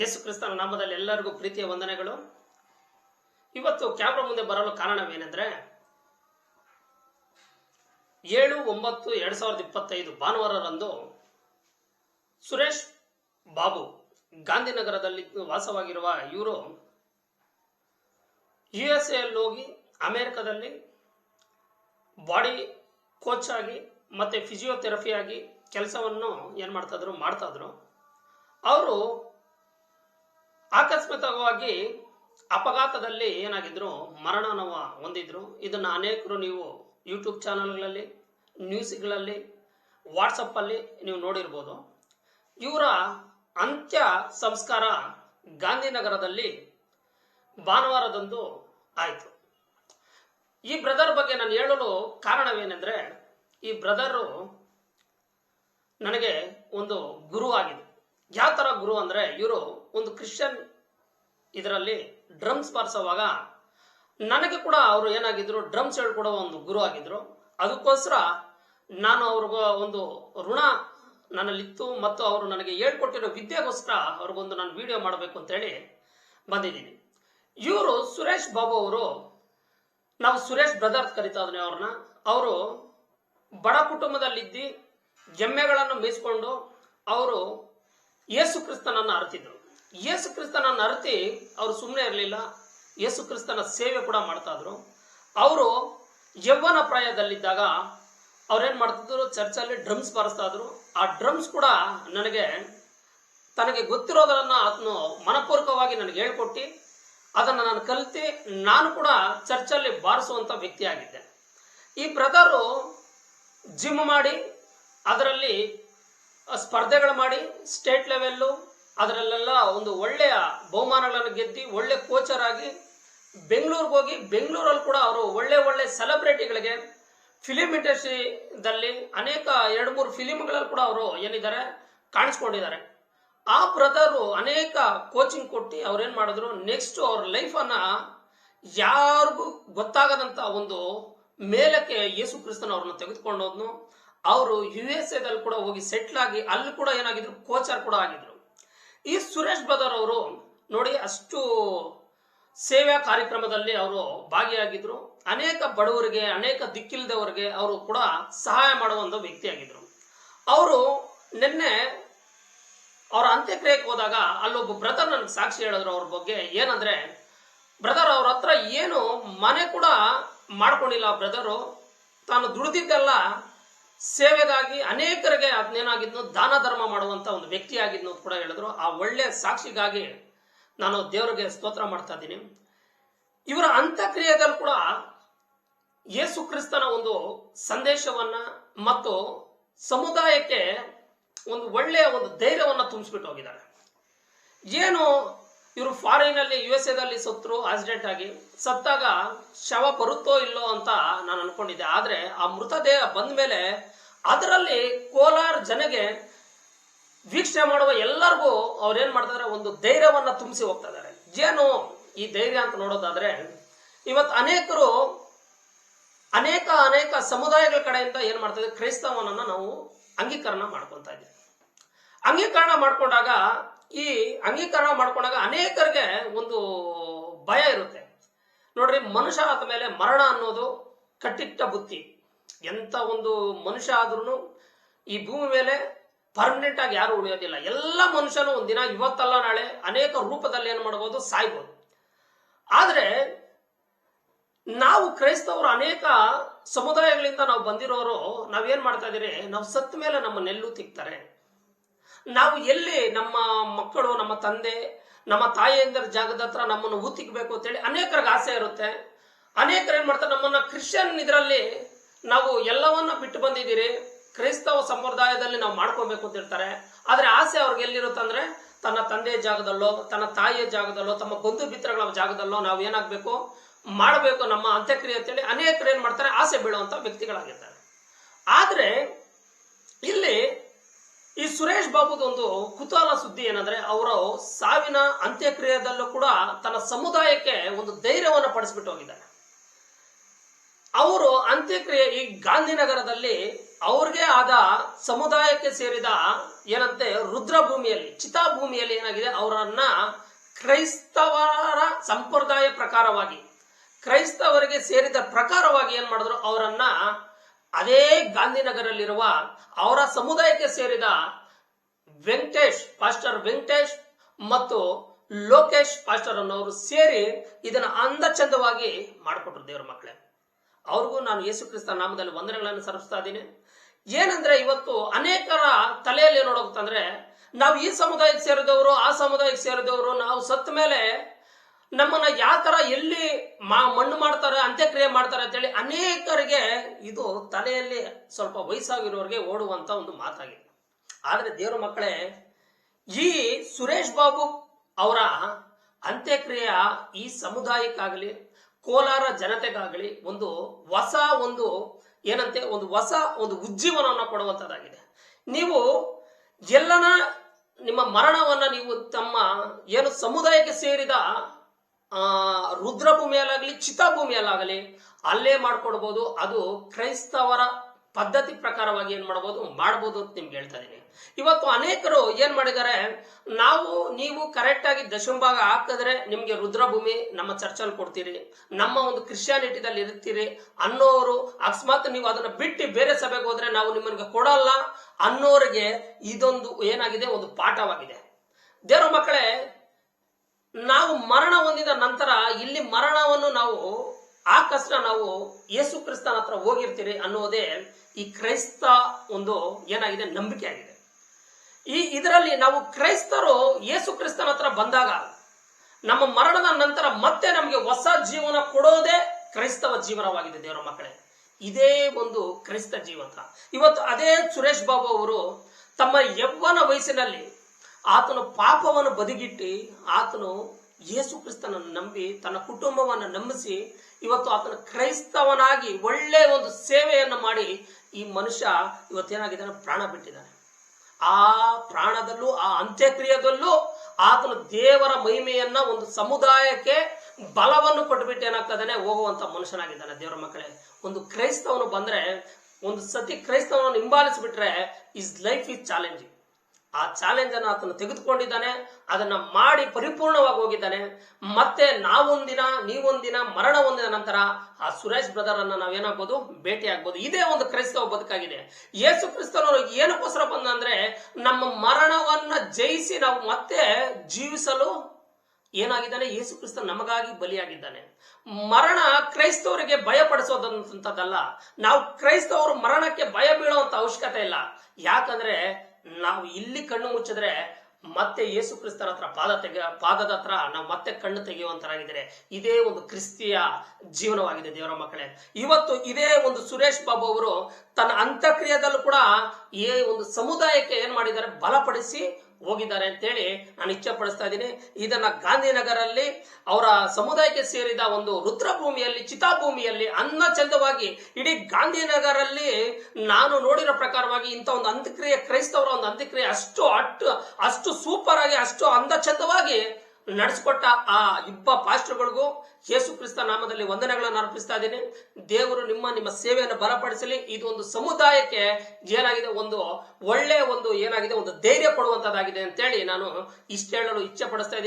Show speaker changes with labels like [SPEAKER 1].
[SPEAKER 1] ಯೇಸು ಕ್ರಿಸ್ತನ ನಾಮದಲ್ಲಿ ಎಲ್ಲರಿಗೂ ಪ್ರೀತಿಯ ವಂದನೆಗಳು. ಇವತ್ತು ಕ್ಯಾಮ್ರಾ ಮುಂದೆ ಬರಲು ಕಾರಣವೇನೆಂದ್ರೆ, ಏಳು ಒಂಬತ್ತು ಎರಡ್ ಸಾವಿರದ ಇಪ್ಪತ್ತೈದು ಭಾನುವಾರರಂದು ಸುರೇಶ್ ಬಾಬು ಗಾಂಧಿನಗರದಲ್ಲಿ ವಾಸವಾಗಿರುವ ಇವರು ಯು ಎಸ್ ಎಲ್ಲಿ ಹೋಗಿ ಅಮೆರಿಕದಲ್ಲಿ ಬಾಡಿ ಕೋಚ್ ಆಗಿ ಮತ್ತೆ ಫಿಸಿಯೋಥೆರಪಿ ಆಗಿ ಕೆಲಸವನ್ನು ಏನು ಮಾಡ್ತಾ ಇದ್ರು ಮಾಡ್ತಾ ಇದ್ರು. ಅವರು ಆಕಸ್ಮಿಕವಾಗಿ ಅಪಘಾತದಲ್ಲಿ ಏನಾಗಿದ್ರು, ಮರಣನವ ಹೊಂದಿದ್ರು. ಇದನ್ನು ಅನೇಕರು ನೀವು ಯೂಟ್ಯೂಬ್ ಚಾನಲ್ಗಳಲ್ಲಿ ನ್ಯೂಸ್ಗಳಲ್ಲಿ ವಾಟ್ಸಪ್ಪಲ್ಲಿ ನೀವು ನೋಡಿರ್ಬೋದು. ಇವರ ಅಂತ್ಯ ಸಂಸ್ಕಾರ ಗಾಂಧಿನಗರದಲ್ಲಿ ಭಾನುವಾರದಂದು ಆಯಿತು. ಈ ಬ್ರದರ್ ಬಗ್ಗೆ ನಾನು ಹೇಳಲು ಕಾರಣವೇನೆಂದರೆ, ಈ ಬ್ರದರು ನನಗೆ ಒಂದು ಗುರು ಆಗಿದೆ. ಯಾವ ಥರ ಗುರು ಅಂದರೆ, ಇವರು ಒಂದು ಕ್ರಿಶ್ಚಿಯನ್ ಇದರಲ್ಲಿ ಡ್ರಮ್ಸ್ ಬಾರಿಸುವಾಗ ನನಗೆ ಕೂಡ ಅವರು ಏನಾಗಿದ್ರು ಡ್ರಮ್ಸ್ ಹೇಳ್ಕೊಡೋ ಒಂದು ಗುರು ಆಗಿದ್ರು. ಅದಕ್ಕೋಸ್ಕರ ನಾನು ಅವ್ರಿಗ ಒಂದು ಋಣ ನನ್ನಲ್ಲಿತ್ತು ಮತ್ತು ಅವರು ನನಗೆ ಹೇಳ್ಕೊಟ್ಟಿರೋ ವಿದ್ಯೆಗೋಸ್ಕರ ಅವ್ರಿಗೊಂದು ನಾನು ವಿಡಿಯೋ ಮಾಡಬೇಕು ಅಂತೇಳಿ ಬಂದಿದ್ದೀನಿ. ಇವರು ಸುರೇಶ್ ಬಾಬು ಅವರು, ನಾವು ಸುರೇಶ್ ಬ್ರದರ್ ಕರಿತಾ ಇದ್ದೀನಿ ಅವ್ರನ್ನ. ಅವರು ಬಡ ಕುಟುಂಬದಲ್ಲಿದ್ದಿ ಜಮ್ಮೆಗಳನ್ನು ಮೀಸ್ಕೊಂಡು ಅವರು ಯೇಸು ಕ್ರಿಸ್ತನನ್ನು ಅರ್ತಿದ್ರು. ಯೇಸು ಕ್ರಿಸ್ತನ ನರತಿ ಅವರು ಸುಮ್ಮನೆ ಇರಲಿಲ್ಲ. ಯೇಸು ಕ್ರಿಸ್ತನ ಸೇವೆ ಕೂಡ ಮಾಡ್ತಾ ಇದ್ರು. ಅವರು ಯೌವನ ಪ್ರಾಯದಲ್ಲಿದ್ದಾಗ ಅವ್ರೇನು ಮಾಡ್ತಿದ್ರು? ಚರ್ಚಲ್ಲಿ ಡ್ರಮ್ಸ್ ಬಾರಿಸ್ತಾ ಇದ್ರು. ಆ ಡ್ರಮ್ಸ್ ಕೂಡ ನನಗೆ, ತನಗೆ ಗೊತ್ತಿರೋದನ್ನು ಅದನ್ನು ಮನಪೂರ್ವಕವಾಗಿ ನನಗೆ ಹೇಳ್ಕೊಟ್ಟು, ಅದನ್ನು ನಾನು ಕಲಿತು ನಾನು ಕೂಡ ಚರ್ಚಲ್ಲಿ ಬಾರಿಸುವಂಥ ವ್ಯಕ್ತಿಯಾಗಿದ್ದೆ ಈ ಬ್ರದರು ಜಿಮ್ ಮಾಡಿ, ಅದರಲ್ಲಿ ಸ್ಪರ್ಧೆಗಳು ಮಾಡಿ, ಸ್ಟೇಟ್ ಲೆವೆಲ್ಲು ಅದರಲ್ಲೆಲ್ಲ ಒಂದು ಒಳ್ಳೆಯ ಬಹುಮಾನಗಳನ್ನು ಗೆದ್ದಿ ಒಳ್ಳೆ ಕೋಚರ್ ಆಗಿ ಬೆಂಗಳೂರಿಗೆ ಹೋಗಿ ಬೆಂಗಳೂರಲ್ಲಿ ಕೂಡ ಅವರು ಒಳ್ಳೆ ಒಳ್ಳೆ ಸೆಲೆಬ್ರಿಟಿಗಳಿಗೆ ಫಿಲಿಮ್ ಇಂಡಸ್ಟ್ರಿದಲ್ಲಿ ಅನೇಕ ಎರಡು ಮೂರು ಫಿಲಿಮ್ಗಳಲ್ಲಿ ಕೂಡ ಅವರು ಏನಿದ್ದಾರೆ ಕಾಣಿಸ್ಕೊಂಡಿದ್ದಾರೆ. ಆ ಬ್ರದರು ಅನೇಕ ಕೋಚಿಂಗ್ ಕೊಟ್ಟು ಅವ್ರೇನು ಮಾಡಿದ್ರು ನೆಕ್ಸ್ಟ್ ಅವ್ರ ಲೈಫನ್ನು ಯಾರಿಗೂ ಗೊತ್ತಾಗದಂಥ ಒಂದು ಮೇಲಕ್ಕೆ ಯೇಸು ಕ್ರಿಸ್ತನ ಅವ್ರನ್ನ ತೆಗೆದುಕೊಂಡು ಹೋದ್ನು ಅವರು ಯು ಎಸ್ ಎದಲ್ಲಿ ಕೂಡ ಹೋಗಿ ಸೆಟ್ಲ್ ಆಗಿ, ಅಲ್ಲಿ ಕೂಡ ಏನಾಗಿದ್ರು ಕೋಚರ್ ಕೂಡ ಆಗಿದ್ರು. ಈ ಸುರೇಶ್ ಬ್ರದರ್ ಅವರು ನೋಡಿ ಅಷ್ಟು ಸೇವಾ ಕಾರ್ಯಕ್ರಮದಲ್ಲಿ ಅವರು ಭಾಗಿಯಾಗಿದ್ರು. ಅನೇಕ ಬಡವರಿಗೆ, ಅನೇಕ ದಿಕ್ಕಿಲ್ದವರಿಗೆ ಅವರು ಕೂಡ ಸಹಾಯ ಮಾಡುವ ಒಂದು ವ್ಯಕ್ತಿಯಾಗಿದ್ರು. ಅವರು ನಿನ್ನೆ ಅವರ ಅಂತ್ಯಕ್ರಿಯೆಗೆ ಹೋದಾಗ ಅಲ್ಲೊಬ್ಬ ಬ್ರದರ್ ನನಗೆ ಸಾಕ್ಷಿ ಹೇಳಿದ್ರು ಅವ್ರ ಬಗ್ಗೆ. ಏನಂದ್ರೆ, ಬ್ರದರ್ ಅವ್ರ ಹತ್ರ ಏನು ಮನೆ ಕೂಡ ಮಾಡ್ಕೊಂಡಿಲ್ಲ ಬ್ರದರು. ತಾನು ದುಡಿದಿದ್ದೆಲ್ಲ ಸೇವೆಗಾಗಿ ಅನೇಕರಿಗೆ ಅದನ್ನೇನಾಗಿದ್ನು ದಾನ ಧರ್ಮ ಮಾಡುವಂತ ಒಂದು ವ್ಯಕ್ತಿ ಆಗಿದ್ನು ಕೂಡ ಹೇಳಿದ್ರು. ಆ ಒಳ್ಳೆ ಸಾಕ್ಷಿಗಾಗಿ ನಾನು ದೇವರಿಗೆ ಸ್ತೋತ್ರ ಮಾಡ್ತಾ ಇದ್ದೀನಿ. ಇವರ ಅಂತಕ್ರಿಯೆದಲ್ಲಿ ಕೂಡ ಯೇಸು ಕ್ರಿಸ್ತನ ಒಂದು ಸಂದೇಶವನ್ನ ಮತ್ತು ಸಮುದಾಯಕ್ಕೆ ಒಂದು ಒಳ್ಳೆಯ ಒಂದು ಧೈರ್ಯವನ್ನ ತುಂಬಿಸ್ಬಿಟ್ಟು ಹೋಗಿದ್ದಾರೆ. ಏನು ಇವರು ಫಾರಿನ್ ಅಲ್ಲಿ ಯು ಎಸ್ ಎದಲ್ಲಿ ಸತ್ರು, ಆಕ್ಸಿಡೆಂಟ್ ಆಗಿ ಸತ್ತಾಗ ಶವ ಬರುತ್ತೋ ಇಲ್ಲೋ ಅಂತ ನಾನು ಅನ್ಕೊಂಡಿದ್ದೆ. ಆದ್ರೆ ಆ ಮೃತದೇಹ ಬಂದ ಮೇಲೆ ಅದರಲ್ಲಿ ಕೋಲಾರ ಜನಗೆ ವೀಕ್ಷಣೆ ಮಾಡುವ ಎಲ್ಲರಿಗೂ ಅವ್ರೇನ್ ಮಾಡ್ತಾರೆ ಒಂದು ಧೈರ್ಯವನ್ನ ತುಂಬಿಸಿ ಹೋಗ್ತಾ ಇದ್ದಾರೆ ಏನು ಈ ಧೈರ್ಯ ಅಂತ ನೋಡೋದಾದ್ರೆ ಇವತ್ತು ಅನೇಕರು, ಅನೇಕ ಅನೇಕ ಸಮುದಾಯಗಳ ಕಡೆಯಿಂದ ಏನ್ ಮಾಡ್ತಾ ಇದ್ದೀವಿ ಕ್ರೈಸ್ತವನನ್ನ ನಾವು ಅಂಗೀಕರಣ ಮಾಡ್ಕೊತಾ ಇದ್ದೀವಿ. ಅಂಗೀಕರಣ ಮಾಡ್ಕೊಂಡಾಗ ಈ ಅಂಗೀಕರಣ ಮಾಡ್ಕೊಂಡಾಗ ಅನೇಕರಿಗೆ ಒಂದು ಭಯ ಇರುತ್ತೆ. ನೋಡ್ರಿ, ಮನುಷ್ಯ ಆದ ಮೇಲೆ ಮರಣ ಅನ್ನೋದು ಕಟ್ಟಿಟ್ಟ ಬುತ್ತಿ ಎಂತ ಒಂದು ಮನುಷ್ಯ ಆದ್ರೂ ಈ ಭೂಮಿ ಮೇಲೆ ಪರ್ಮನೆಂಟ್ ಆಗಿ ಯಾರು ಉಳಿಯೋದಿಲ್ಲ. ಎಲ್ಲ ಮನುಷ್ಯನು ಒಂದಿನ ಇವತ್ತಲ್ಲ, ನಾಳೆ ಅನೇಕ ರೂಪದಲ್ಲಿ ಏನು ಮಾಡಬಹುದು ಸಾಯ್ಬೋದು. ಆದ್ರೆ, ನಾವು ಕ್ರೈಸ್ತವರು ಅನೇಕ ಸಮುದಾಯಗಳಿಂದ ನಾವು ಬಂದಿರೋರು, ನಾವೇನ್ ಮಾಡ್ತಾ ಇದೀರಿ ನಾವು ಸತ್ತ ಮೇಲೆ ನಮ್ಮ ನೆಲ್ಲು ತಿಕ್ತಾರೆ. ನಾವು ಎಲ್ಲಿ ನಮ್ಮ ಮಕ್ಕಳು, ನಮ್ಮ ತಂದೆ, ನಮ್ಮ ತಾಯಿಯಂದರ ಜಾಗದ ಹತ್ರ ನಮ್ಮನ್ನು ಊತಿಕ್ಬೇಕು ಅಂತೇಳಿ ಅನೇಕರಿಗೆ ಆಸೆ ಇರುತ್ತೆ. ಅನೇಕರು ಏನ್ ಮಾಡ್ತಾರೆ, ನಮ್ಮನ್ನ ಕ್ರಿಶ್ಚಿಯನ್ ಇದರಲ್ಲಿ ನಾವು ಎಲ್ಲವನ್ನ ಬಿಟ್ಟು ಬಂದಿದ್ದೀರಿ, ಕ್ರೈಸ್ತವ ಸಂಪ್ರದಾಯದಲ್ಲಿ ನಾವು ಮಾಡ್ಕೋಬೇಕು ಅಂತ ಹೇಳ್ತಾರೆ. ಆದ್ರೆ ಆಸೆ ಅವ್ರಿಗೆ ಎಲ್ಲಿರುತ್ತಂದ್ರೆ ತನ್ನ ತಂದೆಯ ಜಾಗದಲ್ಲೋ, ತನ್ನ ತಾಯಿಯ ಜಾಗದಲ್ಲೋ, ತಮ್ಮ ಬಂಧು ಮಿತ್ರಗಳ ಜಾಗದಲ್ಲೋ ನಾವು ಏನಾಗಬೇಕು, ಮಾಡಬೇಕು ನಮ್ಮ ಅಂತ್ಯಕ್ರಿಯೆ ಅಂತೇಳಿ ಅನೇಕರು ಏನ್ ಮಾಡ್ತಾರೆ, ಆಸೆ ಬೀಳುವಂತ ವ್ಯಕ್ತಿಗಳಾಗಿರ್ತಾರೆ. ಆದ್ರೆ ಸುರೇಶ್ ಒಂದು ಕುತೂಹಲ ಸುದ್ದಿ ಏನಂದ್ರೆ ಅವರು ಸಾವಿನ ಅಂತ್ಯಕ್ರಿಯೆದಲ್ಲೂ ಕೂಡ ತನ್ನ ಸಮುದಾಯಕ್ಕೆ ಒಂದು ಧೈರ್ಯವನ್ನು ಪಡಿಸ್ಬಿಟ್ಟು ಹೋಗಿದ್ದಾರೆ. ಅವರು ಅಂತ್ಯಕ್ರಿಯೆ ಈ ಗಾಂಧಿನಗರದಲ್ಲಿ ಅವ್ರಿಗೆ ಆದ ಸಮುದಾಯಕ್ಕೆ ಸೇರಿದ ಏನಂತೆ ರುದ್ರಭೂಮಿಯಲ್ಲಿ, ಚಿತಾಭೂಮಿಯಲ್ಲಿ ಏನಾಗಿದೆ? ಅವರನ್ನ ಕ್ರೈಸ್ತವರ ಸಂಪ್ರದಾಯ ಪ್ರಕಾರವಾಗಿ, ಕ್ರೈಸ್ತವರಿಗೆ ಸೇರಿದ ಪ್ರಕಾರವಾಗಿ ಏನ್ ಮಾಡಿದ್ರು? ಅವರನ್ನ ಅದೇ ಗಾಂಧಿನಗರಲ್ಲಿರುವ ಅವರ ಸಮುದಾಯಕ್ಕೆ ಸೇರಿದ ವೆಂಕಟೇಶ್, ಪಾಸ್ಟರ್ ವೆಂಕಟೇಶ್ ಮತ್ತು ಲೋಕೇಶ್ ಪಾಸ್ಟರ್ ಅನ್ನೋರು ಸೇರಿ ಇದನ್ನ ಅಂದ ಚಂದವಾಗಿ ಮಾಡಿಕೊಟ್ರು ದೇವ್ರ ಮಕ್ಕಳೇ ಅವ್ರಿಗೂ ನಾನು ಯೇಸು ಕ್ರಿಸ್ತ ನಾಮದಲ್ಲಿ ವಂದನೆಗಳನ್ನು ಸಲ್ಲಿಸ್ತಾ ಇದ್ದೀನಿ. ಏನಂದ್ರೆ ಇವತ್ತು ಅನೇಕರ ತಲೆಯಲ್ಲಿ ನೋಡೋಗ್ತಂದ್ರೆ ನಾವು ಈ ಸಮುದಾಯಕ್ಕೆ ಸೇರಿದವರು, ಆ ಸಮುದಾಯಕ್ಕೆ ಸೇರಿದವರು, ನಾವು ಸತ್ತ ಮೇಲೆ ನಮ್ಮನ್ನ ಯಾವ ತರ ಎಲ್ಲಿ ಮಾ- ಮಣ್ಣು ಮಾಡ್ತಾರೆ, ಅಂತ್ಯಕ್ರಿಯೆ ಮಾಡ್ತಾರೆ ಅಂತೇಳಿ ಅನೇಕರಿಗೆ ಇದು ತಲೆಯಲ್ಲಿ ಸ್ವಲ್ಪ ವಯಸ್ಸಾಗಿರೋರಿಗೆ ಓಡುವಂತ ಒಂದು ಮಾತಾಗಿದೆ. ಆದ್ರೆ ದೇವರ ಮಕ್ಕಳೇ, ಈ ಸುರೇಶ್ ಬಾಬು ಅವರ ಅಂತ್ಯಕ್ರಿಯೆ ಈ ಸಮುದಾಯಕ್ಕಾಗಲಿ, ಕೋಲಾರ ಜನತೆಗಾಗಲಿ ಒಂದು ಹೊಸ ಒಂದು ಏನಂತೆ, ಒಂದು ಹೊಸ ಒಂದು ಉಜ್ಜೀವನವನ್ನು ಕೊಡುವಂತದ್ದಾಗಿದೆ. ನೀವು ಎಲ್ಲನ ನಿಮ್ಮ ಮರಣವನ್ನ ನೀವು ತಮ್ಮ ಏನು ಸಮುದಾಯಕ್ಕೆ ಸೇರಿದ, ಆ, ರುದ್ರಭೂಮಿಯಲ್ಲಾಗಲಿ, ಚಿತಾಭೂಮಿಯಲ್ಲಾಗಲಿ, ಅಲ್ಲೇ ಮಾಡ್ಕೊಡ್ಬೋದು, ಅದು ಕ್ರೈಸ್ತವರ ಪದ್ಧತಿ ಪ್ರಕಾರವಾಗಿ ಏನ್ ಮಾಡ್ಬೋದು ಮಾಡ್ಬೋದು ಅಂತ ನಿಮ್ಗೆ ಹೇಳ್ತಾ ಇದೀನಿ ಇವತ್ತು ಅನೇಕರು ಏನ್ ಮಾಡಿದ್ದಾರೆ? ನಾವು, ನೀವು ಕರೆಕ್ಟ್ ಆಗಿ ದಶಮಭಾಗ ಹಾಕಿದ್ರೆ ನಿಮ್ಗೆ ರುದ್ರಭೂಮಿ ನಮ್ಮ ಚರ್ಚಲ್ಲಿ ಕೊಡ್ತೀರಿ. ನಮ್ಮ ಒಂದು ಕ್ರಿಶ್ಚಿಯಾನಿಟಿದಲ್ಲಿ ಇರ್ತೀರಿ ಅನ್ನೋರು, ಅಕಸ್ಮಾತ್ ನೀವು ಅದನ್ನ ಬಿಟ್ಟು ಬೇರೆ ಸಭೆಗೆ ಹೋದ್ರೆ ನಾವು ನಿಮ್ಮನ್ಗೆ ಕೊಡಲ್ಲ ಅನ್ನೋರಿಗೆ ಇದೊಂದು ಏನಾಗಿದೆ? ಒಂದು ಪಾಠವಾಗಿದೆ. ದೇವರ ಮಕ್ಕಳೇ, ನಾವು ಮರಣ ಹೊಂದಿದ ನಂತರ ಇಲ್ಲಿ ಮರಣವನ್ನು ನಾವು, ಆ ಕಷ್ಟ ನಾವು ಯೇಸು ಕ್ರಿಸ್ತನ ಹತ್ರ ಹೋಗಿರ್ತೀರಿ ಅನ್ನೋದೇ ಈ ಕ್ರೈಸ್ತ ಒಂದು ಏನಾಗಿದೆ? ನಂಬಿಕೆ ಆಗಿದೆ. ಈ ಇದರಲ್ಲಿ ನಾವು ಕ್ರೈಸ್ತರು ಯೇಸು ಕ್ರಿಸ್ತನ ಹತ್ರ ಬಂದಾಗ ನಮ್ಮ ಮರಣದ ನಂತರ ಮತ್ತೆ ನಮಗೆ ಹೊಸ ಜೀವನ ಕೊಡೋದೇ ಕ್ರೈಸ್ತವ ಜೀವನವಾಗಿದೆ, ದೇವರ ಮಕ್ಕಳೇ. ಇದೇ ಒಂದು ಕ್ರೈಸ್ತ ಜೀವನ. ಇವತ್ತು ಅದೇ ಸುರೇಶ್ ಬಾಬು ಅವರು ತಮ್ಮ ಯವ್ವನ ವಯಸ್ಸಿನಲ್ಲಿ ಆತನು ಪಾಪವನ್ನು ಬದಿಗಿಟ್ಟು ಆತನು ಯೇಸು ಕ್ರಿಸ್ತನನ್ನು ನಂಬಿ ತನ್ನ ಕುಟುಂಬವನ್ನು ನಂಬಿಸಿ ಇವತ್ತು ಆತನ ಕ್ರೈಸ್ತವನಾಗಿ ಒಳ್ಳೆ ಒಂದು ಸೇವೆಯನ್ನು ಮಾಡಿ ಈ ಮನುಷ್ಯ ಇವತ್ತೇನಾಗಿದ್ದಾನೆ? ಪ್ರಾಣ ಬಿಟ್ಟಿದ್ದಾನೆ. ಆ ಪ್ರಾಣದಲ್ಲೂ, ಆ ಅಂತ್ಯಕ್ರಿಯದಲ್ಲೂ ಆತನು ದೇವರ ಮಹಿಮೆಯನ್ನ ಒಂದು ಸಮುದಾಯಕ್ಕೆ ಬಲವನ್ನು ಕೊಟ್ಟುಬಿಟ್ಟು ಏನಾಗ್ತದಾನೆ ಹೋಗುವಂತ ಮನುಷ್ಯನಾಗಿದ್ದಾನೆ ದೇವರ ಮಕ್ಕಳೇ. ಒಂದು ಕ್ರೈಸ್ತವನು ಬಂದ್ರೆ, ಒಂದು ಸತಿ ಕ್ರೈಸ್ತವನ ಹಿಂಬಾಲಿಸಿಬಿಟ್ರೆ ಇಸ್ ಲೈಫ್ ಇಸ್ ಚಾಲೆಂಜಿಂಗ್ ಆ ಚಾಲೆಂಜ್ ಅನ್ನು ಆತನು ತೆಗೆದುಕೊಂಡಿದ್ದಾನೆ, ಅದನ್ನ ಮಾಡಿ ಪರಿಪೂರ್ಣವಾಗಿ ಹೋಗಿದ್ದಾನೆ. ಮತ್ತೆ ನಾವೊಂದಿನ ನೀವೊಂದಿನ ಮರಣ ಹೊಂದಿದ ನಂತರ ಆ ಸುರೇಶ್ ಬ್ರದರ್ ಅನ್ನ ನಾವೇನಾಗ್ಬೋದು? ಭೇಟಿ ಆಗ್ಬೋದು ಇದೇ ಒಂದು ಕ್ರೈಸ್ತವ ಬದುಕಾಗಿದೆ. ಯೇಸು ಕ್ರಿಸ್ತನವರು ಏನಕ್ಕೋಸ್ಕರ ಬಂದ ಅಂದ್ರೆ ನಮ್ಮ ಮರಣವನ್ನ ಜಯಿಸಿ ನಾವು ಮತ್ತೆ ಜೀವಿಸಲು ಏನಾಗಿದ್ದಾನೆ? ಯೇಸು ಕ್ರಿಸ್ತ ನಮಗಾಗಿ ಬಲಿಯಾಗಿದ್ದಾನೆ. ಮರಣ ಕ್ರೈಸ್ತವರಿಗೆ ಭಯ ಪಡಿಸೋದಂತದ್ದಲ್ಲ. ನಾವು ಕ್ರೈಸ್ತವರು ಮರಣಕ್ಕೆ ಭಯ ಬೀಳುವಂತ ಅವಶ್ಯಕತೆ ಇಲ್ಲ. ಯಾಕಂದ್ರೆ ನಾವು ಇಲ್ಲಿ ಕಣ್ಣು ಮುಚ್ಚಿದ್ರೆ ಮತ್ತೆ ಯೇಸು ಕ್ರಿಸ್ತರ ಹತ್ರ ಪಾದ ತೆಗೆ, ಪಾದದ ಹತ್ರ ನಾವು ಮತ್ತೆ ಕಣ್ಣು ತೆಗೆಯುವಂತರಾಗಿದ್ದಾರೆ ಇದೇ ಒಂದು ಕ್ರಿಸ್ತಿಯ ಜೀವನವಾಗಿದೆ ದೇವರ ಮಕ್ಕಳೇ. ಇವತ್ತು ಇದೇ ಒಂದು ಸುರೇಶ್ ಬಾಬು ಅವರು ತನ್ನ ಅಂತ್ಯಕ್ರಿಯೆದಲ್ಲೂ ಕೂಡ ಈ ಒಂದು ಸಮುದಾಯಕ್ಕೆ ಏನ್ ಮಾಡಿದ್ದಾರೆ? ಬಲಪಡಿಸಿ ಹೋಗಿದ್ದಾರೆ ಅಂತೇಳಿ ನಾನು ಇಚ್ಛೆ ಪಡಿಸ್ತಾ ಇದ್ದೀನಿ. ಇದನ್ನ ಗಾಂಧಿನಗರಲ್ಲಿ ಅವರ ಸಮುದಾಯಕ್ಕೆ ಸೇರಿದ ಒಂದು ರುದ್ರಭೂಮಿಯಲ್ಲಿ ಚಿತಾಭೂಮಿಯಲ್ಲಿ ಅನ್ನ ಚಂದವಾಗಿ ಇಡೀ ಗಾಂಧಿನಗರಲ್ಲಿ ನಾನು ನೋಡಿರೋ ಪ್ರಕಾರವಾಗಿ ಇಂಥ ಒಂದು ಅಂತ್ಯಕ್ರಿಯೆ, ಕ್ರೈಸ್ತವರ ಒಂದು ಅಂತ್ಯಕ್ರಿಯೆ ಅಷ್ಟು ಅಟ್ಟು ಅಷ್ಟು ಸೂಪರ್ ಆಗಿ, ಅಷ್ಟು ಅಂದ ಚಂದವಾಗಿ ನಡೆಸಿಕೊಟ್ಟ ಆ ಇಬ್ಬ ಪಾಸ್ಟರ್ಗಳಿಗೂ ಯೇಸು ಕ್ರಿಸ್ತ ನಾಮದಲ್ಲಿ ವಂದನೆಗಳನ್ನು ಅರ್ಪಿಸ್ತಾ ಇದ್ದೀನಿ. ದೇವರು ನಿಮ್ಮ ನಿಮ್ಮ ಸೇವೆಯನ್ನು ಬಲಪಡಿಸಲಿ. ಇದು ಒಂದು ಸಮುದಾಯಕ್ಕೆ ಏನಾಗಿದೆ? ಒಂದು ಒಳ್ಳೆ ಒಂದು ಏನಾಗಿದೆ? ಒಂದು ಧೈರ್ಯ ಕೊಡುವಂತದ್ದಾಗಿದೆ ಅಂತೇಳಿ ನಾನು ಇಷ್ಟು ಹೇಳಲು ಇಚ್ಛೆ ಪಡಿಸ್ತಾ ಇದ್ದೀನಿ.